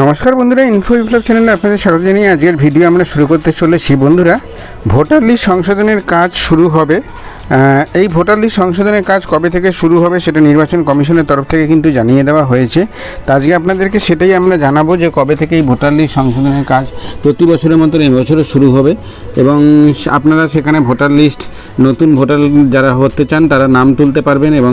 নমস্কার বন্ধুরা ইনফো বিপ্লব চ্যানেলে আপনাদের স্বাগত জানিয়ে আজকের ভিডিও আমরা শুরু করতে চলেছি। বন্ধুরা, ভোটার লিস্ট সংশোধনের কাজ শুরু হবে। এই ভোটার লিস্ট সংশোধনের কাজ কবে থেকে শুরু হবে সেটা নির্বাচন কমিশনের তরফ থেকে কিন্তু জানিয়ে দেওয়া হয়েছে। তা আজকে আপনাদেরকে সেটাই আমরা জানাব যে কবে থেকে এই ভোটার লিস্ট সংশোধনের কাজ প্রতি বছরের মতন এবছরও শুরু হবে। এবং আপনারা সেখানে ভোটার লিস্ট নতুন ভোটার যারা হতে চান তারা নাম তুলতে পারবেন এবং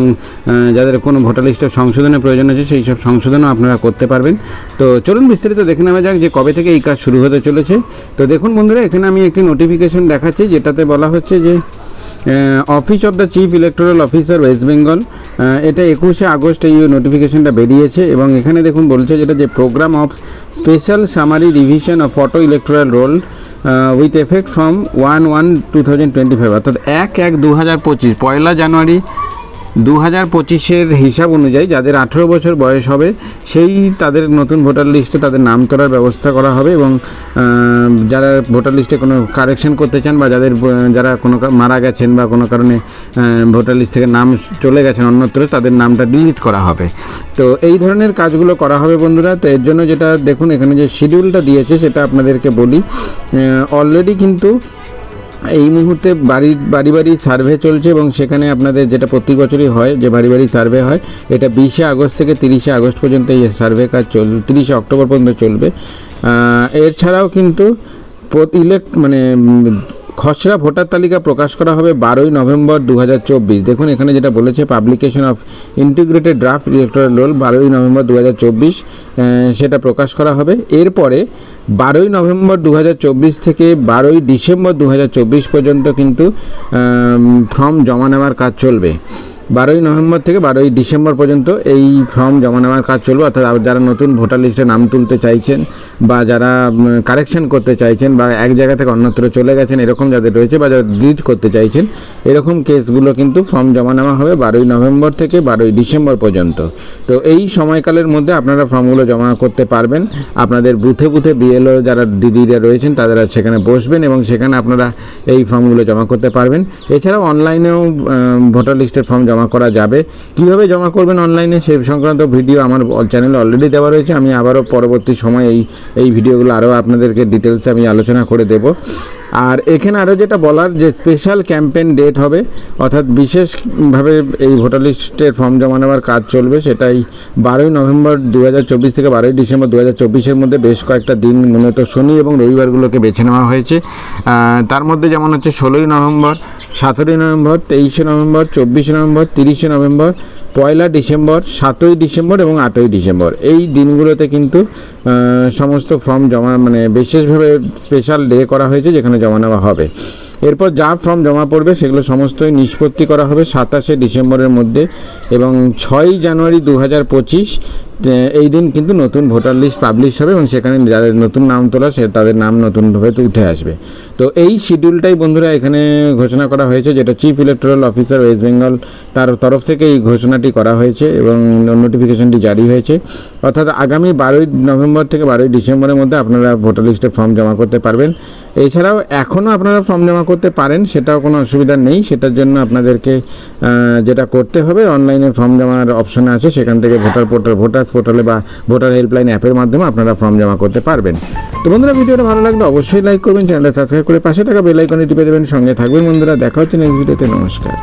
যাদের কোনো ভোটার লিস্টের সংশোধনের প্রয়োজন আছে সেই সব সংশোধনও আপনারা করতে পারবেন। তো চলুন বিস্তারিত দেখে নেওয়া যাক যে কবে থেকে এই কাজ শুরু হতে চলেছে। তো দেখুন বন্ধুরা, এখানে আমি একটি নোটিফিকেশন দেখাচ্ছি যেটাতে বলা হচ্ছে যে office of the chief electoral officer West Bengal এটা একুশে আগস্ট এই নোটিফিকেশনটা বেরিয়েছে এবং এখানে দেখুন বলছে যেটা যে programme of special summary revision of photo electoral roll with effect from one one two thousand twenty five অর্থাৎ এক এক দু হাজার পঁচিশ, পয়লা জানুয়ারি দু হাজার পঁচিশের হিসাব অনুযায়ী যাদের আঠেরো বছর বয়স হবে, সেই তাদের নতুন ভোটার লিস্টে তাদের নাম তোলার ব্যবস্থা করা হবে এবং যারা ভোটার লিস্টে কোনো কারেকশন করতে চান বা যাদের যারা কোনো মারা গেছেন বা কোনো কারণে ভোটার লিস্ট থেকে নাম চলে গেছেন অন্যত্র, তাদের নামটা ডিলিট করা হবে। তো এই ধরনের কাজগুলো করা হবে বন্ধুরা, তো এর জন্য যেটা, দেখুন এখানে যে শিডিউলটা দিয়েছে, সেটা আপনাদেরকে বলি। অলরেডি কিন্তু এই মুহূর্তে বাড়ি বাড়ি বাড়ি সার্ভে চলছে এবং সেখানে আপনাদের যেটা প্রতি বছরই হয়, যে বাড়ি বাড়ি সার্ভে হয়, এটা বিশে আগস্ট থেকে তিরিশে আগস্ট পর্যন্ত এই সার্ভে কাজ চল, তিরিশে অক্টোবর পর্যন্ত চলবে। এছাড়াও কিন্তু ইলেক্ট মানে খসড়া ভোটার তালিকা প্রকাশ করা হবে বারোই নভেম্বর দু হাজার চব্বিশ। দেখুন, এখানে যেটা বলেছে publication of integrated draft electoral roll বারোই নভেম্বর দু হাজার চব্বিশ সেটা প্রকাশ করা হবে। এরপরে বারোই নভেম্বর দু হাজার চব্বিশ থেকে বারোই ডিসেম্বর দু হাজার চব্বিশ পর্যন্ত কিন্তু ফর্ম জমা নেওয়ার কাজ চলবে। বারোই নভেম্বর থেকে বারোই ডিসেম্বর পর্যন্ত এই ফর্ম জমা নেওয়ার কাজ চলবে। অর্থাৎ যারা নতুন ভোটার লিস্টে নাম তুলতে চাইছেন বা যারা কারেকশন করতে চাইছেন বা এক জায়গা থেকে অন্যত্র চলে গেছেন, এরকম যাদের রয়েছে বা যারা ডিলিট করতে চাইছেন, এরকম কেসগুলো কিন্তু ফর্ম জমা নেওয়া হবে বারোই নভেম্বর থেকে বারোই ডিসেম্বর পর্যন্ত। তো এই সময়কালের মধ্যে আপনারা ফর্মগুলো জমা করতে পারবেন। আপনাদের বুথে বুথে বিএলও যারা দিদিরা রয়েছেন তারা সেখানে বসবেন এবং সেখানে আপনারা এই ফর্মগুলো জমা করতে পারবেন। এছাড়াও অনলাইনেও ভোটার লিস্টের ফর্ম জমা করা যাবে। কীভাবে জমা করবেন অনলাইনে সে সংক্রান্ত ভিডিও আমার চ্যানেলে অলরেডি দেওয়া রয়েছে। আমি আবারও পরবর্তী সময় এই এই ভিডিওগুলো আরও আপনাদেরকে ডিটেলসে আমি আলোচনা করে দেব। আর এখানে আরও যেটা বলার যে স্পেশাল ক্যাম্পেইন ডেট হবে, অর্থাৎ বিশেষভাবে এই ভোটার লিস্টের ফর্ম জমা নেওয়ার কাজ চলবে, সেটাই বারোই নভেম্বর দু হাজার চব্বিশ থেকে বারোই ডিসেম্বর দু হাজার মধ্যে বেশ কয়েকটা দিন, মূলত শনি এবং রবিবারগুলোকে বেছে নেওয়া হয়েছে। তার মধ্যে যেমন হচ্ছে ষোলোই নভেম্বর সতেরোই নভেম্বর, তেইশে নভেম্বর, চব্বিশে নভেম্বর, তিরিশে নভেম্বর, পয়লা ডিসেম্বর, সাতই ডিসেম্বর এবং আটই ডিসেম্বর। এই দিনগুলোতে কিন্তু সমস্ত ফর্ম জমা মানে বিশেষভাবে স্পেশাল ডে করা হয়েছে যেখানে জমা নেওয়া হবে। এরপর যা ফর্ম জমা পড়বে সেগুলো সমস্তই নিষ্পত্তি করা হবে সাতাশে ডিসেম্বরের মধ্যে এবং ছয়ই জানুয়ারি দু হাজার পঁচিশ এই দিন কিন্তু নতুন ভোটার লিস্ট পাবলিশ হবে এবং সেখানে যাদের নতুন নাম তোলা, সে তাদের নাম নতুনভাবে উঠে আসবে। তো এই শিডিউলটাই বন্ধুরা এখানে ঘোষণা করা হয়েছে, যেটা chief electoral officer West Bengal তার তরফ থেকে এই ঘোষণাটি করা হয়েছে এবং নোটিফিকেশনটি জারি হয়েছে। অর্থাৎ আগামী বারোই নভেম্বর থেকে বারোই ডিসেম্বরের মধ্যে আপনারা ভোটার লিস্টে ফর্ম জমা করতে পারবেন। এছাড়াও এখনও আপনারা ফর্ম জমা করতে পারেন, সেটাও কোনো অসুবিধা নেই। সেটার জন্য আপনাদেরকে যেটা করতে হবে অনলাইনে ফর্ম জমার অপশন আছে, সেখান থেকে ভোটার পোর্টাল ভোটার্স পোর্টালে বা ভোটার হেল্পলাইন অ্যাপের মাধ্যমে আপনারা ফর্ম জমা করতে পারবেন। তো বন্ধুরা, ভিডিওটা ভালো লাগলে অবশ্যই লাইক করবেন চ্যানেলটা সাবস্ক্রাইব করে পাশে থাকা বেল আইকনে টিপে দেবেন। সঙ্গে থাকবেন বন্ধুরা, দেখা হচ্ছে নেক্সট ভিডিওতে নমস্কার।